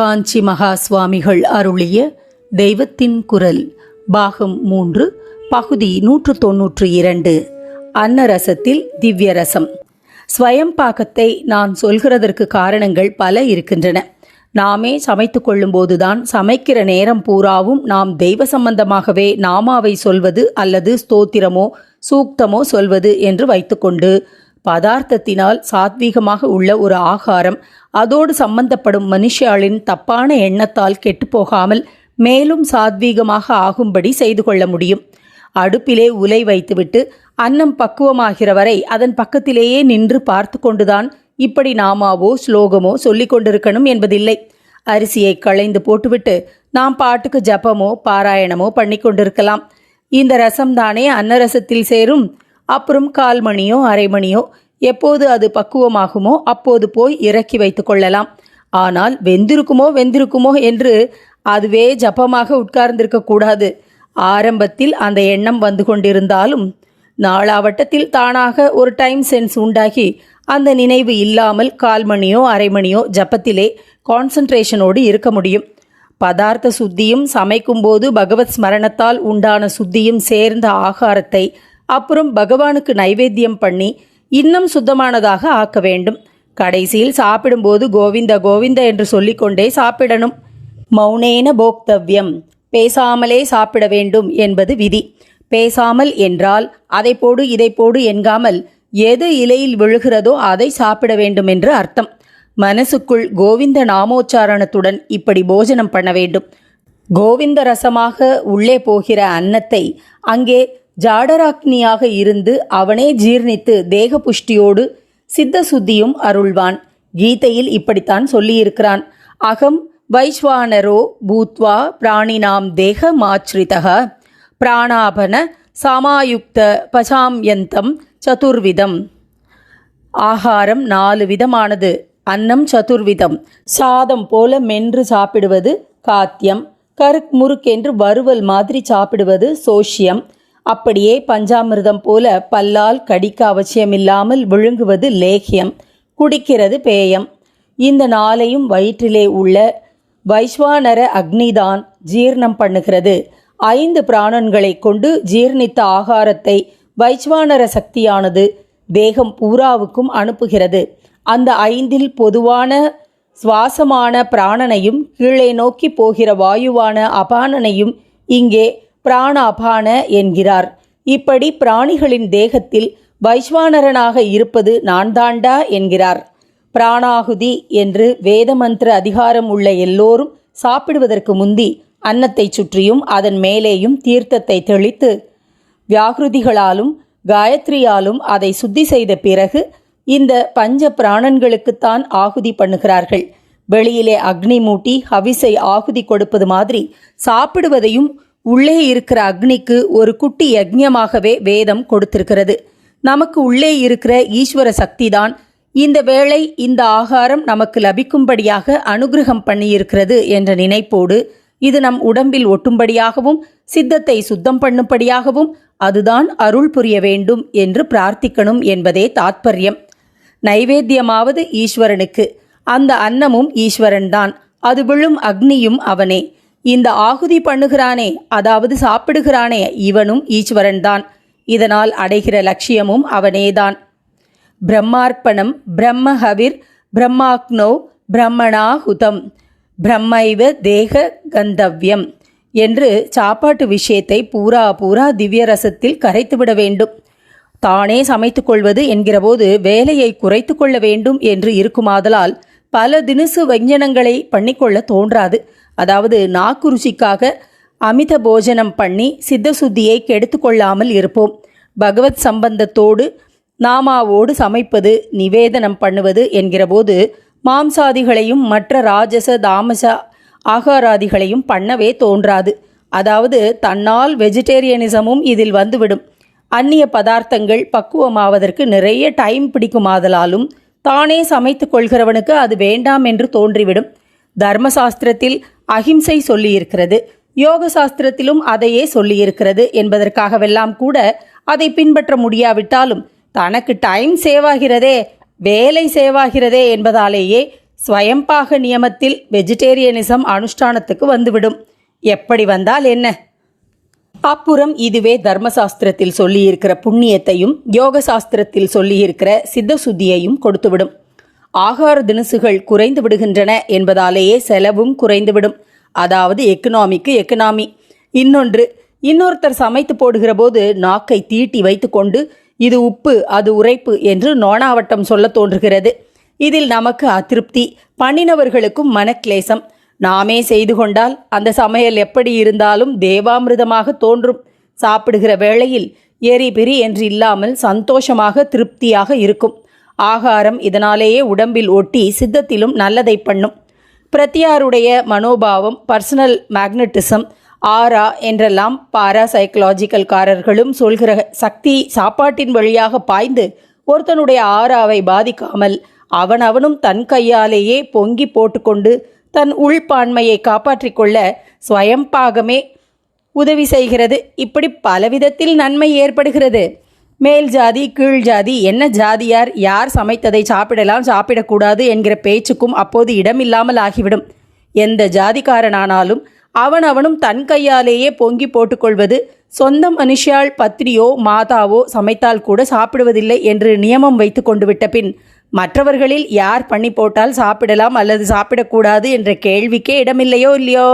காஞ்சி மகா சுவாமிகள் அருளிய தெய்வத்தின் குரல் பாகம் மூன்று பகுதி நூற்று தொன்னூற்று இரண்டு அன்னரசத்தில் திவ்யரசம். ஸ்வயம் பாக்கத்தை நான் சொல்கிறதற்கு காரணங்கள் பல இருக்கின்றன. நாமே சமைத்து கொள்ளும்போதுதான் சமைக்கிற நேரம் பூராவும் நாம் தெய்வ சம்பந்தமாகவே நாமாவை சொல்வது அல்லது ஸ்தோத்திரமோ சூக்தமோ சொல்வது என்று வைத்துக்கொண்டு பதார்த்தத்தினால் சாத்வீகமாக உள்ள ஒரு ஆகாரம். அதோடு சம்பந்தப்படும் மனுஷாளின் தப்பான எண்ணத்தால் கெட்டுப்போகாமல் மேலும் சாத்வீகமாக ஆகும்படி செய்து கொள்ள முடியும். அடுப்பிலே உலை வைத்துவிட்டு அன்னம் பக்குவமாகிற வரை அதன் பக்கத்திலேயே நின்று பார்த்து கொண்டுதான் இப்படி நாமாவோ ஸ்லோகமோ சொல்லிக் கொண்டிருக்கணும் என்பதில்லை. அரிசியை களைந்து போட்டுவிட்டு நாம் பாட்டுக்கு ஜபமோ பாராயணமோ பண்ணி கொண்டிருக்கலாம். இந்த ரசம்தானே அன்னரசத்தில் சேரும்? அப்புறம் கால் மணியோ அரை மணியோ எப்போது அது பக்குவமாகுமோ அப்போது போய் இறக்கி வைத்து கொள்ளலாம். ஆனால் வெந்திருக்குமோ வெந்திருக்குமோ என்று அதுவே ஜப்பமாக உட்கார்ந்திருக்கக்கூடாது ஆரம்பத்தில் அந்த எண்ணம் வந்து கொண்டிருந்தாலும் நாளாவட்டத்தில் தானாக ஒரு டைம் சென்ஸ் உண்டாகி அந்த நினைவு இல்லாமல் கால் மணியோ அரை மணியோ ஜப்பத்திலே கான்சன்ட்ரேஷனோடு இருக்க முடியும். பதார்த்த சுத்தியும் சமைக்கும்போது பகவத் ஸ்மரணத்தால் உண்டான சுத்தியும் சேர்ந்த ஆகாரத்தை அப்புறம் பகவானுக்கு நைவேத்தியம் பண்ணி இன்னும் சுத்தமானதாக ஆக்க வேண்டும். கடைசியில் சாப்பிடும்போது கோவிந்த கோவிந்த என்று சொல்லிக்கொண்டே சாப்பிடணும். மௌனேன போக்தவ்யம். பேசாமலே சாப்பிட வேண்டும் என்பது விதி. பேசாமல் என்றால் அதை போடு இதை போடு என்காமல் எது இலையில் விழுகிறதோ அதை சாப்பிட வேண்டும் என்று அர்த்தம். மனசுக்குள் கோவிந்த நாமோச்சாரணத்துடன் இப்படி போஜனம் பண்ண வேண்டும். கோவிந்த ரசமாக உள்ளே போகிற அன்னத்தை அங்கே ஜாடராக்னியாக இருந்து அவனே ஜீர்ணித்து தேக புஷ்டியோடு சித்த சுத்தியும் அருள்வான். கீதையில் இப்படித்தான் சொல்லியிருக்கிறான். அகம் வைஸ்வானரோ பூத்வா பிராணினாம் தேக மாச்ரிதக பிராணாபன சாமாயுக்த பசாம்யந்தம் சதுர்விதம். ஆகாரம் நாலு விதமானது. அன்னம் சதுர்விதம். சாதம் போல மென்று சாப்பிடுவது காத்தியம். கருக் முறுக்கென்று வறுவல் மாதிரி சாப்பிடுவது சோஷியம். அப்படியே பஞ்சாமிர்தம் போல பல்லால் கடிக்க அவசியமில்லாமல் விழுங்குவது லேகியம் குடிக்கிறது பேயம். இந்த நாளையும் வயிற்றிலே உள்ள வைஸ்வானர அக்னிதான் ஜீர்ணம் பண்ணுகிறது. ஐந்து பிராணன்களை கொண்டு ஜீர்ணித்த ஆகாரத்தை வைஸ்வானர சக்தியானது தேகம் பூராவுக்கும் அனுப்புகிறது. அந்த ஐந்தில் பொதுவான சுவாசமான பிராணனையும் கீழே நோக்கி போகிற வாயுவான அபானனையும் இங்கே பிராணாபான என்கிறார். இப்படி பிராணிகளின் தேகத்தில் வைஸ்வானரனாக இருப்பது நான் தாண்டா என்கிறார். பிராணாகுதி என்று வேதமந்திர அதிகாரம் உள்ள எல்லோரும் சாப்பிடுவதற்கு முந்தி அன்னத்தை சுற்றியும் அதன் மேலேயும் தீர்த்தத்தை தெளித்து வியாகிருதிகளாலும் காயத்ரியாலும் அதை சுத்தி செய்த பிறகு இந்த பஞ்ச பிராணன்களுக்குத்தான் ஆகுதி பண்ணுகிறார்கள். வெளியிலே அக்னி மூட்டி ஹவிசை ஆகுதி கொடுப்பது மாதிரி சாப்பிடுவதையும் உள்ளே இருக்கிற அக்னிக்கு ஒரு குட்டி யக்ஞமாகவே வேதம் கொடுத்திருக்கிறது. நமக்கு உள்ளே இருக்கிற ஈஸ்வர சக்திதான் இந்த வேளை இந்த ஆகாரம் நமக்கு லபிக்கும்படியாக அனுகிரகம் பண்ணியிருக்கிறது என்ற நினைப்போடு இது நம் உடம்பில் ஒட்டும்படியாகவும் சித்தத்தை சுத்தம் பண்ணும்படியாகவும் அதுதான் அருள் புரிய வேண்டும் என்று பிரார்த்திக்கணும் என்பதே தாத்பரியம். நைவேத்தியமாவது ஈஸ்வரனுக்கு. அந்த அன்னமும் ஈஸ்வரன்தான். அது விழும் அக்னியும் அவனே. இந்த ஆகுதி பண்ணுகிறானே அதாவது சாப்பிடுகிறானே இவனும் ஈஸ்வரன்தான். இதனால் அடைகிற லட்சியமும் அவனேதான். பிரம்மார்ப்பணம் பிரம்மஹவிர் பிரம்மாக்னோ பிரம்மணாஹுதம் பிரம்மைவ தேக கந்தவ்யம் என்று சாப்பாட்டு விஷயத்தை பூரா பூரா திவ்ய ரசத்தில் கரைத்துவிட வேண்டும். தானே சமைத்து கொள்வது என்கிறபோது வேலையை குறைத்து கொள்ள வேண்டும் என்று இருக்குமாதலால் பல தினுசு வஞ்சனங்களை பண்ணிக்கொள்ள தோன்றாது. அதாவது நாக்கு ருசிக்காக அமித போஜனம் பண்ணி சித்த சுத்தியை கெடுத்து கொள்ளாமல் இருப்போம். பகவத் சம்பந்தத்தோடு நாமாவோடு சமைப்பது நிவேதனம் பண்ணுவது என்கிறபோது மாம்சாதிகளையும் மற்ற ராஜச தாமச ஆகாராதிகளையும் பண்ணவே தோன்றாது. அதாவது தன்னால் வெஜிடேரியனிசமும் இதில் வந்துவிடும். அந்நிய பதார்த்தங்கள் பக்குவமாவதற்கு நிறைய டைம் பிடிக்குமாதலாலும் தானே சமைத்து கொள்கிறவனுக்கு அது வேண்டாம் என்று தோன்றிவிடும். தர்மசாஸ்திரத்தில் அகிம்சை சொல்லியிருக்கிறது. யோக சாஸ்திரத்திலும் அதையே சொல்லியிருக்கிறது என்பதற்காகவெல்லாம் கூட அதை பின்பற்ற முடியாவிட்டாலும் தனக்கு டைம் சேவ் ஆகிறதே வேலை சேவாகிறதே என்பதாலேயே ஸ்வயம்பாக நியமத்தில் வெஜிடேரியனிசம் அனுஷ்டானத்துக்கு வந்துவிடும். எப்படி வந்தால் என்ன? அப்புறம் இதுவே தர்மசாஸ்திரத்தில் சொல்லியிருக்கிற புண்ணியத்தையும் யோக சாஸ்திரத்தில் சொல்லியிருக்கிற சித்த சுத்தியையும் கொடுத்துவிடும். ஆகார தினசுகள் குறைந்து விடுகின்றன என்பதாலேயே செலவும் குறைந்துவிடும் அதாவது எக்கனாமிக்கு எக்கனாமி. இன்னொன்று இன்னொருத்தர் சமைத்து போடுகிற போது நாக்கை தீட்டி வைத்துக்கொண்டு இது உப்பு அது உரைப்பு என்று நோனாவட்டம் சொல்ல தோன்றுகிறது. இதில் நமக்கு அதிருப்தி. பண்ணினவர்களுக்கும் மனக்லேசம். நாமே செய்து கொண்டால் அந்த சமையல் எப்படி இருந்தாலும் தேவாமிர்தமாக தோன்றும். சாப்பிடுகிற வேளையில் எரி பிரி என்று இல்லாமல் சந்தோஷமாக திருப்தியாக இருக்கும். ஆகாரம் இதனாலேயே உடம்பில் ஒட்டி சித்தத்திலும் நல்லதை பண்ணும். பிரத்தியாருடைய மனோபாவம் பர்சனல் மேக்னட்டிசம் ஆரா என்றெல்லாம் பாரா சைக்கலாஜிக்கல்காரர்களும் சொல்கிற சக்தி சாப்பாட்டின் வழியாக பாய்ந்து ஒருத்தனுடைய ஆராவை பாதிக்காமல் அவனவனும் தன் கையாலேயே பொங்கி போட்டுக்கொண்டு தன் உள்பான்மையை காப்பாற்றிக் கொள்ள ஸ்வயம்பாகமே உதவி செய்கிறது. இப்படி பலவிதத்தில் நன்மை ஏற்படுகிறது. மேல் ஜாதி கீழ் ஜாதி என்ன ஜாதியார் யார் சமைத்ததை சாப்பிடலாம் சாப்பிடக்கூடாது என்கிற பேச்சுக்கும் அப்போது இடமில்லாமல் ஆகிவிடும். எந்த ஜாதிக்காரனானாலும் அவன் அவனும் தன் கையாலேயே பொங்கி போட்டுக்கொள்வது சொந்த மனுஷியால் பத்னியோ மாதாவோ சமைத்தால் கூட சாப்பிடுவதில்லை என்று நியமம் வைத்து கொண்டு விட்ட பின் மற்றவர்களில் யார் பண்ணி போட்டால் சாப்பிடலாம் அல்லது சாப்பிடக்கூடாது என்ற கேள்விக்கே இடமில்லையோ இல்லையோ?